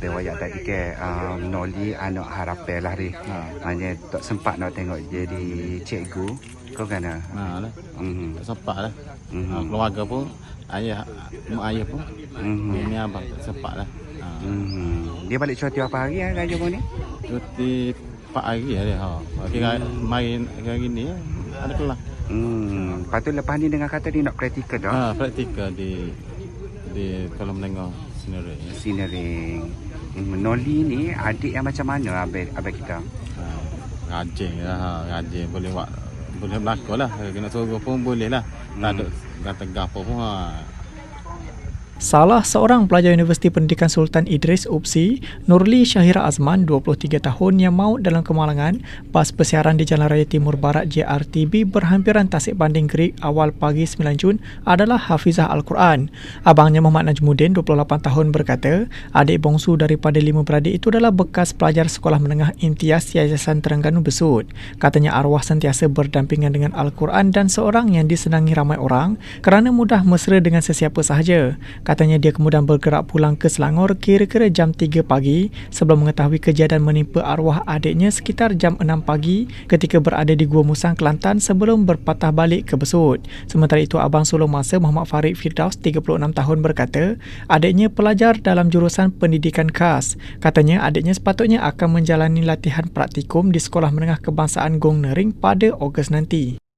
habis wayak tadi ke um, Noli anak harapan lah. Ha. Hanya tak sempat nak tengok jadi cikgu. Kau kan ah? Ha lah. Mhm. Tak sempat lah. Mhm. Ha, keluarga pun ayah mak ayah pun Mhm. ni abang tak sempat lah. Ha. Mhm. Dia balik cuti apa hari ah Raja ni? Cuti 4 hari lah dia. Ha. Kira main hari ni ada kelas. Hmm. Lepas tu lepas ni dengar kata dia nak praktikal dah. Ha, praktikal di di kolam menengah sendiri. Sinering. Hmm. Noli ni adik yang macam mana abang abang kita? Ha, rajin lah, ha, rajin boleh buat boleh berlakon lah. Kena suruh pun boleh lah. Tak ada kata gapo pun ha. Salah seorang pelajar Universiti Pendidikan Sultan Idris UPSI, Nurli Syahira Azman, 23 tahun yang maut dalam kemalangan pas persiaran di Jalan Raya Timur Barat JRTB berhampiran tasik banding Gerik awal pagi 9 Jun adalah Hafizah Al-Quran. Abangnya Muhammad Najmuddin, 28 tahun berkata, adik bongsu daripada lima beradik itu adalah bekas pelajar sekolah menengah imtiaz Yayasan Terengganu Besut. Katanya arwah sentiasa berdampingan dengan Al-Quran dan seorang yang disenangi ramai orang kerana mudah mesra dengan sesiapa sahaja. Katanya dia kemudian bergerak pulang ke Selangor kira-kira jam 3 pagi sebelum mengetahui kejadian menimpa arwah adiknya sekitar jam 6 pagi ketika berada di Gua Musang, Kelantan sebelum berpatah balik ke Besut. Sementara itu, Abang Sulung Masa Muhammad Farid Firdaus, 36 tahun berkata, adiknya pelajar dalam jurusan pendidikan khas. Katanya adiknya sepatutnya akan menjalani latihan praktikum di Sekolah Menengah Kebangsaan Gong Nering pada Ogos nanti.